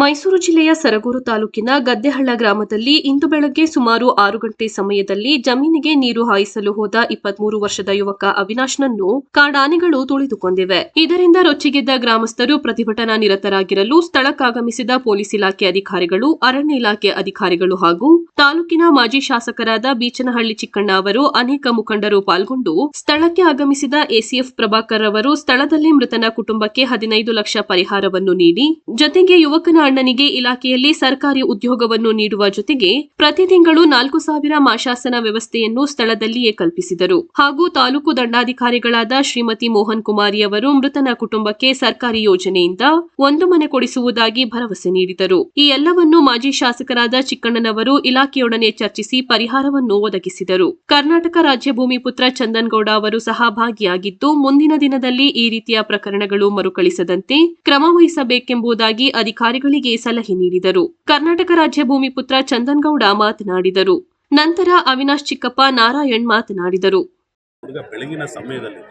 ಮೈಸೂರು ಜಿಲ್ಲೆಯ ಸರಗೂರು ತಾಲೂಕಿನ ಗದ್ದೆಹಳ್ಳ ಗ್ರಾಮದಲ್ಲಿ ಇಂದು ಬೆಳಗ್ಗೆ ಸುಮಾರು ಆರು ಗಂಟೆ ಸಮಯದಲ್ಲಿ ಜಮೀನಿಗೆ ನೀರು ಹಾಯಿಸಲು ಹೋದ ಇಪ್ಪತ್ಮೂರು ವರ್ಷದ ಯುವಕ ಅವಿನಾಶ್ನನ್ನು ಕಾಡಾನೆಗಳು ತುಳಿದುಕೊಂಡಿವೆ. ಇದರಿಂದ ರೊಚ್ಚಿಗೆದ್ದ ಗ್ರಾಮಸ್ಥರು ಪ್ರತಿಭಟನಾ ನಿರತರಾಗಿರಲು ಸ್ಥಳಕ್ಕಾಗಮಿಸಿದ ಪೊಲೀಸ್ ಇಲಾಖೆ ಅಧಿಕಾರಿಗಳು, ಅರಣ್ಯ ಇಲಾಖೆ ಅಧಿಕಾರಿಗಳು ಹಾಗೂ ತಾಲೂಕಿನ ಮಾಜಿ ಶಾಸಕರಾದ ಬೀಚನಹಳ್ಳಿ ಚಿಕ್ಕಣ್ಣ ಅವರು ಅನೇಕ ಮುಖಂಡರು ಪಾಲ್ಗೊಂಡು ಸ್ಥಳಕ್ಕೆ ಆಗಮಿಸಿದ ಎಸಿಎಫ್ ಪ್ರಭಾಕರ್ ಅವರು ಸ್ಥಳದಲ್ಲಿ ಮೃತನ ಕುಟುಂಬಕ್ಕೆ ಹದಿನೈದು ಲಕ್ಷ ಪರಿಹಾರವನ್ನು ನೀಡಿ, ಜೊತೆಗೆ ಯುವಕನ ಅಣ್ಣನಿಗೆ ಇಲಾಖೆಯಲ್ಲಿ ಸರ್ಕಾರಿ ಉದ್ಯೋಗವನ್ನು ನೀಡುವ ಜೊತೆಗೆ ಪ್ರತಿ ತಿಂಗಳು ನಾಲ್ಕು ಸಾವಿರ ಮಾಶಾಸನ ವ್ಯವಸ್ಥೆಯನ್ನು ಸ್ಥಳದಲ್ಲಿಯೇ ಕಲ್ಪಿಸಿದರು. ಹಾಗೂ ತಾಲೂಕು ದಂಡಾಧಿಕಾರಿಗಳಾದ ಶ್ರೀಮತಿ ಮೋಹನ್ ಕುಮಾರಿ ಅವರು ಮೃತನ ಕುಟುಂಬಕ್ಕೆ ಸರ್ಕಾರಿ ಯೋಜನೆಯಿಂದ ಒಂದು ಮನೆ ಕೊಡಿಸುವುದಾಗಿ ಭರವಸೆ ನೀಡಿದರು. ಈ ಎಲ್ಲವನ್ನು ಮಾಜಿ ಶಾಸಕರಾದ ಚಿಕ್ಕಣ್ಣನವರು ಇಲಾಖೆಯೊಡನೆ ಚರ್ಚಿಸಿ ಪರಿಹಾರವನ್ನು ಒದಗಿಸಿದರು. ಕರ್ನಾಟಕ ರಾಜ್ಯ ಭೂಮಿಪುತ್ರ ಪುತ್ರ ಚಂದನ್ಗೌಡ ಅವರು ಸಹ ಭಾಗಿಯಾಗಿದ್ದು, ಮುಂದಿನ ದಿನದಲ್ಲಿ ಈ ರೀತಿಯ ಪ್ರಕರಣಗಳು ಮರುಕಳಿಸದಂತೆ ಕ್ರಮ ವಹಿಸಬೇಕೆಂಬುದಾಗಿ ಅಧಿಕಾರಿಗಳಿಗೆ ಸಲಹೆ ನೀಡಿದರು. ಕರ್ನಾಟಕ ರಾಜ್ಯ ಭೂಮಿಪುತ್ರ ಪುತ್ರ ಚಂದನ್ಗೌಡ ಮಾತನಾಡಿದರು. ನಂತರ ಅವಿನಾಶ್ ಚಿಕ್ಕಪ್ಪ ನಾರಾಯಣ್ ಮಾತನಾಡಿದರು. ಹುಡುಗ ಬೆಳಗಿನ ಸಮಯದಲ್ಲಿ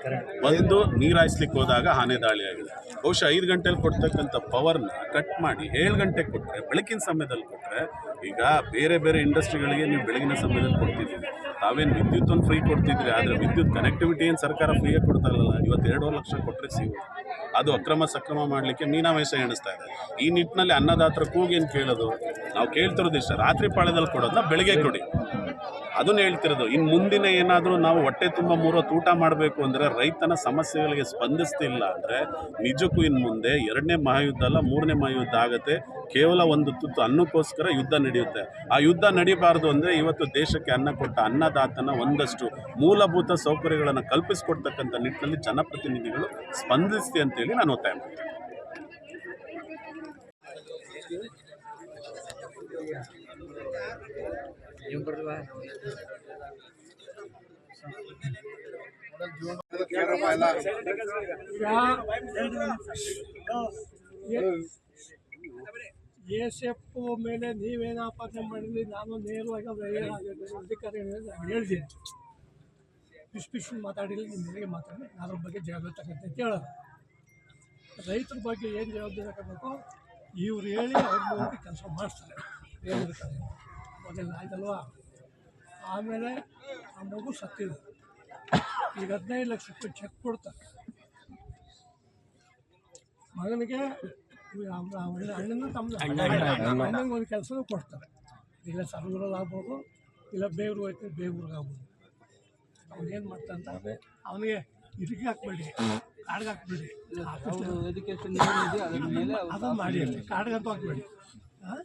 ಬಂದು ನೀರಾಯಿಸ್ಲಿಕ್ಕೆ ಹೋದಾಗ ಆನೆ ದಾಳಿ ಆಗಿದೆ. ಬಹುಶಃ ಐದು ಗಂಟೆಲಿ ಕೊಡ್ತಕ್ಕಂಥ ಪವರ್ನ ಕಟ್ ಮಾಡಿ ಏಳು ಗಂಟೆಗೆ ಕೊಟ್ಟರೆ ಬೆಳಕಿನ ಸಮಯದಲ್ಲಿ ಕೊಟ್ಟರೆ ಈಗ ಬೇರೆ ಬೇರೆ ಇಂಡಸ್ಟ್ರಿಗಳಿಗೆ ನೀವು ಬೆಳಗಿನ ಸಮಯದಲ್ಲಿ ಕೊಡ್ತಿದ್ದೀವಿ ತಾವೇನು ವಿದ್ಯುತ್ತನ್ನು ಫ್ರೀ ಕೊಡ್ತಿದ್ರಿ ಆದರೆ ವಿದ್ಯುತ್ ಕನೆಕ್ಟಿವಿಟಿ ಏನು ಸರ್ಕಾರ ಫ್ರೀಯಾಗಿ ಕೊಡ್ತಾ ಇರಲ್ಲ ಇವತ್ತು ಎರಡೂವರೆ ಲಕ್ಷ ಕೊಟ್ಟರೆ ಸಿಗುತ್ತೆ ಅದು ಅಕ್ರಮ ಸಕ್ರಮ ಮಾಡಲಿಕ್ಕೆ ಮೀನಾವೇಶ ಎಣಿಸ್ತಾ ಇದೆ. ಈ ನಿಟ್ಟಿನಲ್ಲಿ ಅನ್ನದಾತರ ಕೂಗೇನು ಕೇಳೋದು? ನಾವು ಕೇಳ್ತಿರೋದು ಇಷ್ಟ. ರಾತ್ರಿ ಪಾಳ್ಯದಲ್ಲಿ ಕೊಡೋದನ್ನ ಬೆಳಗ್ಗೆ ಕೊಡಿ. ಅದನ್ನ ಹೇಳ್ತಿರೋದು. ಇನ್ನು ಮುಂದಿನ ಏನಾದರೂ ನಾವು ಹೊಟ್ಟೆ ತುಂಬ ಮೂರೋ ತೂಟ ಮಾಡಬೇಕು ಅಂದರೆ ರೈತನ ಸಮಸ್ಯೆಗಳಿಗೆ ಸ್ಪಂದಿಸ್ತಿಲ್ಲ ಅಂದರೆ ನಿಜಕ್ಕೂ ಇನ್ನು ಮುಂದೆ ಎರಡನೇ ಮಹಾಯುದ್ಧ ಅಲ್ಲ, ಮೂರನೇ ಮಹಾಯುದ್ಧ ಆಗುತ್ತೆ. ಕೇವಲ ಒಂದು ತುತ್ತು ಅನ್ನಕ್ಕೋಸ್ಕರ ಯುದ್ಧ ನಡೆಯುತ್ತೆ. ಆ ಯುದ್ಧ ನಡೀಬಾರ್ದು ಅಂದರೆ ಇವತ್ತು ದೇಶಕ್ಕೆ ಅನ್ನ ಕೊಟ್ಟ ಅನ್ನದಾತನ ಒಂದಷ್ಟು ಮೂಲಭೂತ ಸೌಕರ್ಯಗಳನ್ನು ಕಲ್ಪಿಸಿಕೊಡ್ತಕ್ಕಂಥ ನಿಟ್ಟಿನಲ್ಲಿ ಜನಪ್ರತಿನಿಧಿಗಳು ಸ್ಪಂದಿಸ್ತಿ ಅಂತೇಳಿ ನಾನು ಒತ್ತಾಯ ಮಾಡ್ತೀನಿ. ಎಸ್ ಎಫ್ ಮೇಲೆ ನೀವೇನು ಆಪಾದನೆ ಮಾಡಿದ್ರಿ ನಾನು ನೇರವಾಗಿ ಅವ್ರ ಅಧಿಕಾರಿಗಳಿಗೆ ಹೇಳಿದ್ದೀನಿ ಪಿಶ್ ಪಿಶ್ ಮಾತಾಡಿಲ್ಲ ನಿಮ್ಮ ಮನೆಗೆ ಮಾತಾಡಿ ಅದ್ರ ಬಗ್ಗೆ ಜಾಗೃತ ತಗೊಂತ ಅಂತ ಹೇಳೋದು ರೈತರ ಬಗ್ಗೆ ಏನು ಜವಾಬ್ದಾರಿ ತಗೋಬೇಕು ಇವ್ರು ಹೇಳಿ ಅವ್ರ ಮೂಲಕ ಕೆಲಸ ಮಾಡ್ತಾರೆ ಹೇಳಿರ್ತಾರೆ ಮೊದಲು ಆಯ್ತಲ್ವ? ಆಮೇಲೆ ಆ ಮಗು ಸತ್ತಿದೆ ಈಗ ಹದಿನೈದು ಲಕ್ಷ ರೂಪಾಯಿ ಚೆಕ್ ಕೊಡ್ತಾರೆ ಮಗನಿಗೆ ಅಣ್ಣನ ತಮ್ಮ ಅಣ್ಣಂಗೆ ಒಂದು ಕೆಲಸನೂ ಕೊಡ್ತಾರೆ. ಇಲ್ಲ ಆಗ್ಬೋದು ಇಲ್ಲ ಬೇಗೂರು ಹೋಯ್ತು ಬೇಗೂರಿಗೆ ಆಗ್ಬೋದು ಅವ್ನು ಏನು ಮಾಡ್ತಾನೆ ಅವನಿಗೆ ಇದಕ್ಕೆ ಹಾಕ್ಬೇಡಿ ಕಾಡ್ಗೆ ಹಾಕ್ಬೇಡಿ. ಮೇಲೆ ಅದನ್ನು ಮಾಡಿ ಕಾಡ್ಗಂತೂ ಹಾಕ್ಬೇಡಿ. ಹಾಂ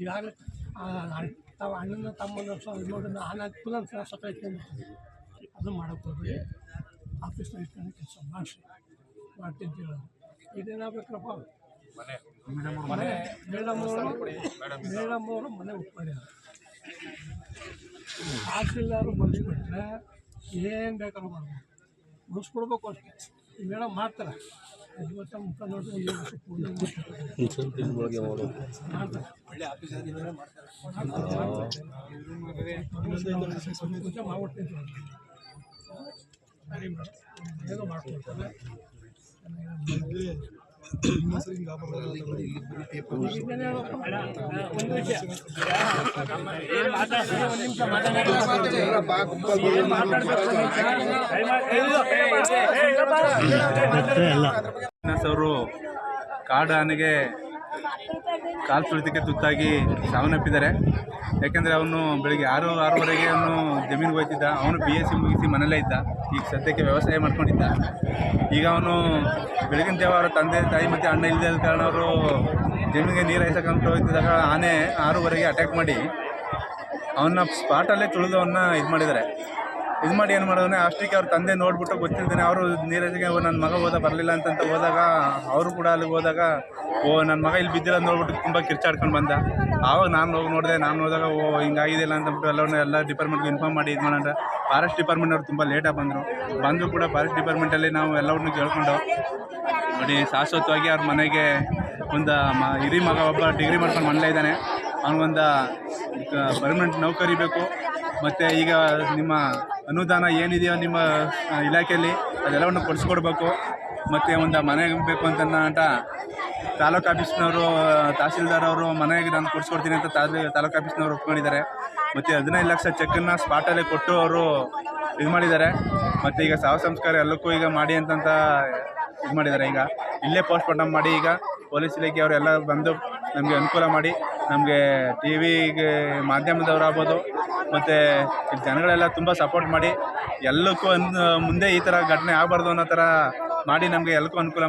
ಈಗಾಗಲೇ ತಾವು ಅಣ್ಣನ ತಮ್ಮನ ಸೊ ಇದು ನೋಡಿ ನಾನು ಹಾಕಿ ಪುನಃ ಸತ್ತ ಇಟ್ಕೊಂಡು ಅದು ಮಾಡೋಕ್ಕೆ ಹೋಗಿ ಆಫೀಸ್ನ ಇಟ್ಕೊಂಡು ಕೆಲಸ ಮಾಡಿಸಿ. ಮಾಡ್ತೀನಿ ಹೇಳೋದು ಇದೇನಾಗಬೇಕಪ್ಪ? ಮನೆ. ಮನೆ. ಮೇಡಮ್ ಅವರು ಮನೆ ತಹಸೀಲ್ದಾರು ಮುಗಿಸ್ಬಿಟ್ರೆ ಏನು ಬೇಕಾದ್ರೂ ಮಾಡ್ಬೋದು. ಮುಗಿಸ್ಕೊಡ್ಬೇಕು ಅಷ್ಟೇ. ಮೇಡಮ್ ಮಾಡ್ತಾರೆ. ಇವತ್ತ ಮುಖ ನೋಡಿ ಒಂದು ಏಳು ವರ್ಷ ಮಾಡ್ತಾರೆ. ಒಳ್ಳೆ ಆಫೀಸರ್ ಮಾಡ್ತಾರೆ. ಮಾಡ್ಬಿಡ್ತೀನಿ ಸರಿ ಏನೋ ಮಾಡ್ಕೊಡ್ತಾರೆ. ಒಂದು ವಿಷಯ ಒಂದು ನಿಮಿಷ ಅವಿನಾಶ್ ಅವರು ಕಾಡಾನೆಗೆ ಕಾಲು ತುಳಿತಕ್ಕೆ ತುತ್ತಾಗಿ ಸಾವನ್ನಪ್ಪಿದ್ದಾರೆ. ಯಾಕೆಂದರೆ ಅವನು ಬೆಳಿಗ್ಗೆ ಆರು, ಆರೂವರೆಗೆ ಅವನು ಜಮೀನಿಗೆ ಹೋಗ್ತಿದ್ದ ಅವನು ಬಿ ಎಸ್ ಸಿ ಮುಗಿಸಿ ಮನೆಯಲ್ಲೇ ಇದ್ದ. ಈಗ ಸದ್ಯಕ್ಕೆ ವ್ಯವಸಾಯ ಮಾಡ್ಕೊಂಡಿದ್ದ. ಈಗ ಅವನು ಬೆಳಗಿನ ಜಾವ ಅವರ ತಂದೆ, ತಾಯಿ ಮತ್ತು ಅಣ್ಣ ಇಲ್ಲದೆ ಕಾರಣ ಅವರು ಜಮೀನಿಗೆ ನೀರು ಹಾಯ್ಸಕ್ಕಂತ ಹೋಗ್ತಿದ್ದಾಗ ಆನೆ ಆರೂವರೆಗೆ ಅಟ್ಯಾಕ್ ಮಾಡಿ ಅವನ್ನ ಸ್ಪಾಟಲ್ಲೇ ತುಳಿದು ಅವನ್ನ ಇದು ಮಾಡಿದ್ದಾರೆ. ಇದು ಮಾಡಿ ಏನು ಮಾಡೋದನ್ನ ಅಷ್ಟಕ್ಕೆ ಅವ್ರ ತಂದೆ ನೋಡ್ಬಿಟ್ಟು ಗೊತ್ತಿರ್ತಾನೆ ಅವರು ನೀರಜಿಗೆ ನನ್ನ ಮಗ ಹೋದ, ಬರಲಿಲ್ಲ ಅಂತಂತ ಹೋದಾಗ ಅವರು ಕೂಡ ಅಲ್ಲಿಗೆ ಹೋದಾಗ, ಓ ನನ್ನ ಮಗ ಇಲ್ಲಿ ಬಿದ್ದಿಲ್ಲ ನೋಡ್ಬಿಟ್ಟು ತುಂಬ ಕಿರ್ಚಾಡ್ಕೊಂಡು ಬಂದ. ಆವಾಗ ನಾನು ಹೋಗಿ ನೋಡಿದೆ, ನಾನು ಹೋದಾಗ, ಓ ಹಿಂಗಾಗಿದೆಯಲ್ಲ ಅಂತಂದ್ಬಿಟ್ಟು ಎಲ್ಲವನ್ನ ಎಲ್ಲ ಡಿಪಾರ್ಟ್ಮೆಂಟ್ಗೆ ಇನ್ಫಾರ್ಮ್ ಮಾಡಿ, ಇದು ಮಾಡೋಣ ಫಾರೆಸ್ಟ್ ಡಿಪಾರ್ಟ್ಮೆಂಟ್ ಅವ್ರು ತುಂಬ ಲೇಟಾಗಿ ಬಂದರು. ಬಂದರೂ ಕೂಡ ಫಾರೆಸ್ಟ್ ಡಿಪಾರ್ಟ್ಮೆಂಟಲ್ಲಿ ನಾವು ಎಲ್ಲವನ್ನೂ ಕೇಳ್ಕೊಂಡು, ನೋಡಿ, ಶಾಶ್ವತವಾಗಿ ಅವ್ರ ಮನೆಗೆ ಒಂದು ಮ, ಹಿರಿ ಮಗ ಒಬ್ಬ ಡಿಗ್ರಿ ಮಾಡ್ಕೊಂಡು ಮನೇಲೇ ಇದ್ದಾನೆ. ಅವನಿಗೊಂದು ಪರ್ಮನೆಂಟ್ ನೌಕರಿ ಬೇಕು. ಮತ್ತು ಈಗ ನಿಮ್ಮ ಅನುದಾನ ಏನಿದೆಯೋ ನಿಮ್ಮ ಇಲಾಖೆಯಲ್ಲಿ ಅದೆಲ್ಲವನ್ನು ಕೊಡಿಸ್ಕೊಡ್ಬೇಕು. ಮತ್ತು ಒಂದು ಮನೆ ಬೇಕು ಅಂತ ಅಂತ ತಾಲೂಕು ಆಫೀಸ್ನವರು, ತಹಸೀಲ್ದಾರ್ ಅವರು ಮನೆಗೆ ನಾನು ಕೊಡಿಸ್ಕೊಡ್ತೀನಿ ಅಂತ ತಾಲೂ- ತಾಲೂಕು ಆಫೀಸ್ನವರು ಒಪ್ಕೊಂಡಿದ್ದಾರೆ. ಮತ್ತು ಹದಿನೈದು ಲಕ್ಷ ಚೆಕ್ಕನ್ನು ಸ್ಪಾಟಲ್ಲೇ ಕೊಟ್ಟು ಅವರು ಇದು ಮಾಡಿದ್ದಾರೆ. ಮತ್ತು ಈಗ ಸಾವ ಸಂಸ್ಕಾರ ಎಲ್ಲಕ್ಕೂ ಈಗ ಮಾಡಿ ಅಂತಂತ ಇದು ಮಾಡಿದ್ದಾರೆ. ಈಗ ಇಲ್ಲೇ ಪೋಸ್ಟ್ ಮಾರ್ಟಮ್ ಮಾಡಿ ಈಗ ಪೊಲೀಸ್ ಇಲಾಖೆ ಅವರೆಲ್ಲ ಬಂದು ನಮಗೆ ಅನುಕೂಲ ಮಾಡಿ ನಮಗೆ ಟಿ ವಿಗೆ ಮಾಧ್ಯಮದವರಾಗ್ಬೋದು, ಮತ್ತು ಜನಗಳೆಲ್ಲ ತುಂಬ ಸಪೋರ್ಟ್ ಮಾಡಿ, ಎಲ್ಲಕ್ಕೂ ಮುಂದೆ ಈ ಥರ ಘಟನೆ ಆಗಬಾರ್ದು ಅನ್ನೋ ಥರ ಮಾಡಿ ನಮಗೆ ಎಲ್ಲಕ್ಕೂ ಅನುಕೂಲ